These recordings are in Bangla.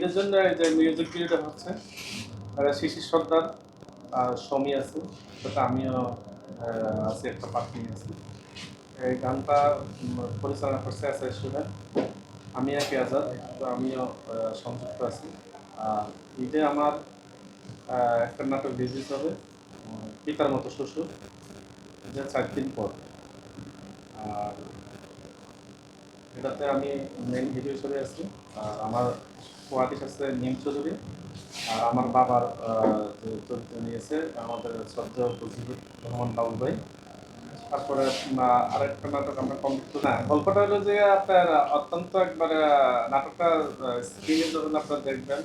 ঈদের জন্য যে মিউজিক ভিডিওটা হচ্ছে শিশির সর্দার আর সমী আছে সাথে আমিও আছি, একটা পার্টি আছি। এই গানটা পরিচালনা করছে এস সুরেন। আমি একে আজাদ, তো আমিও সংযুক্ত আছি। ঈদে আমার একটা নাটক রিলিজ হবে পিতার মতো শ্বশুর, যে চার দিন পর। আর এটাতে আমি মেন হিরো হিসেবে আছি। আর আমার কোয়ার্টিস আছে চৌধুরী। আর আমার বাবার চরিত্র নিয়েছে, আমাদের মুজিবুর রহমান বাবু ভাই। তারপরে আরেকটা নাটক আমরা না, গল্পটা হলো যে আপনার অত্যন্ত একবারে, নাটকটা স্ক্রিনে যখন দেখবেন।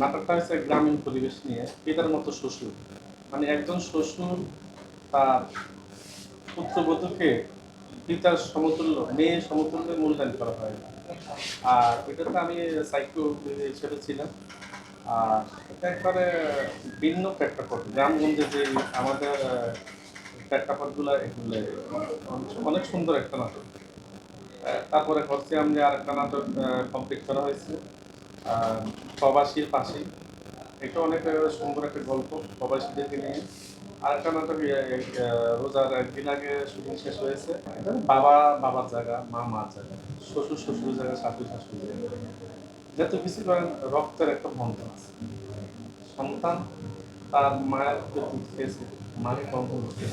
নাটকটা হচ্ছে গ্রামীণ পরিবেশ নিয়ে, পিতার মতো শ্বশুর। মানে একজন শ্বশুর তার পুত্রবধূকে পিতার সমতুল্য, মেয়ের সমতুল্য মূল্যায়ন করা হয়। আর এটাতে আমি সাইকো হিসেবে ছিলাম। আর এটা একবারে ভিন্ন প্রেক্ষাপট। গ্রামগঞ্জে যে আমাদের প্রেক্ষাপটগুলো এগুলো অনেক সুন্দর একটা নাটক। তারপরে হচ্ছে আমি আরেকটা নাটক কমপ্লিট করা হয়েছে। প্রবাসীর পাশে। এটা অনেক সুন্দর একটা গল্প প্রবাসীদেরকে নিয়ে। আরেকটা নাটক আহ, আহ, রোজার একদিন আগে শুটিং শেষ হয়েছে। বাবা বাবার জায়গা মা মার জায়গা শ্বশুর শ্বশুর জায়গা শাশুড়ি শাশুড়ি জায়গা। যত কিছু করেন রক্তের একটা বন্ধন আছে। সন্তান তার মায়ের দুধ খেয়েছে মাকে করতে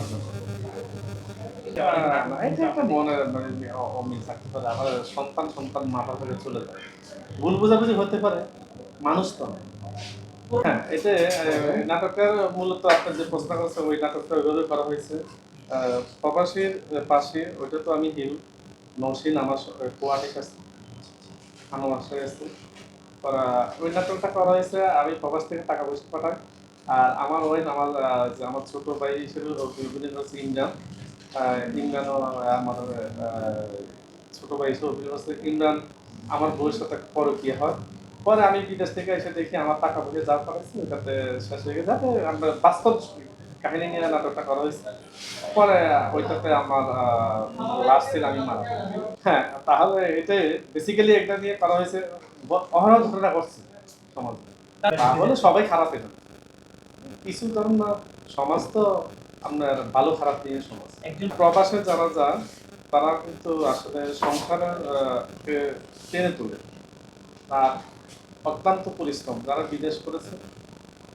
এটা একটা মনের মানে অ- অমিল থাকতে পারে আবার সন্তান সন্তান মাথা থেকে চলে যায়। ভুল বোঝাবুঝি হতে পারে মানুষ তো। হ্যাঁ নাটকটার মূলত আপনার যে প্রশ্ন করছে ওই নাটকটা ওইভাবে করা হয়েছে। প্রবাসীর পাশে, ওইটা তো আমি হিল, নৌসিন আমার আছে। ওই নাটকটা করা হয়েছে, আমি প্রবাস থেকে টাকা পয়সা পাঠাই। আর আমার ওই আমার আমার ছোট ভাই হিসেবে অভিনয় হচ্ছে ইমরান। ইমরানও আমার ছোট ভাই হিসেবে অভিনয় হচ্ছে ইমরান আমার সাথে পরকীয়া হয়। পরে আমি বিদেশ থেকে এসে দেখি আমার টাকা পয়সা যা করেছে ওটাতে শেষ হয়ে গেছে। যাতে আমরা বাস্তব কাহিনী নিয়ে নাটকটা করা হয়েছে। পরে ওইটাতে আমার লাস্ট সিন আমি মারা হ্যাঁ তাহলে এটাই বেসিক্যালি এটা নিয়ে করা হয়েছে। অহরহ ঘটনা করছে সমাজ। তাহলে সবাই খারাপ এটা কিছু কারণ না সমাজ তো আপনার ভালো খারাপ নিয়ে সমাজ। একজন প্রবাসে যারা যান তারা কিন্তু আসলে সংসারের টেনে তোলে। তার অত্যন্ত পরিশ্রম। যারা বিদেশ করেছে,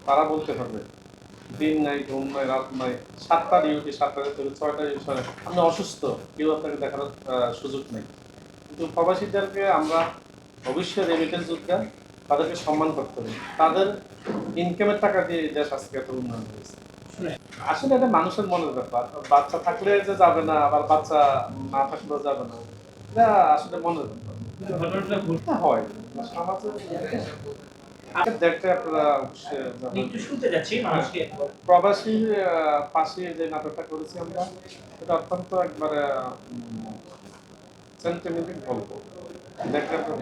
তারা বলতে পারবে, দিন নাই, ঘুম নাই, রাত নাই, সাতটা ডিউটি, সাতটা থেকে ছয়টা ডিউটি আপনি অসুস্থ, কেউ আপনাকে দেখার সুযোগ নেই। কিন্তু প্রবাসীদেরকে আমরা অবশ্যই রেমিটেন্স যোদ্ধা তাদেরকে সম্মান করতে হবে। তাদের ইনকামের টাকা দিয়ে দেশ আজকে এত উন্নয়ন হয়েছে। আসলে এটা মানুষের মনের ব্যাপার। বাচ্চা থাকলে যে যাবে না, আবার বাচ্চা না থাকলেও যাবে না। এটা আসলে মনের ব্যাপার। হয় দেখতে আপনারা একটু শুনতে যাচ্ছি মানুষকে প্রবাসী আহ, পাশে যে নাটকটা করেছি আমরা এটা অত্যন্ত একবার সেন্টিমেন্টাল গল্প। দেখতে আপনারা।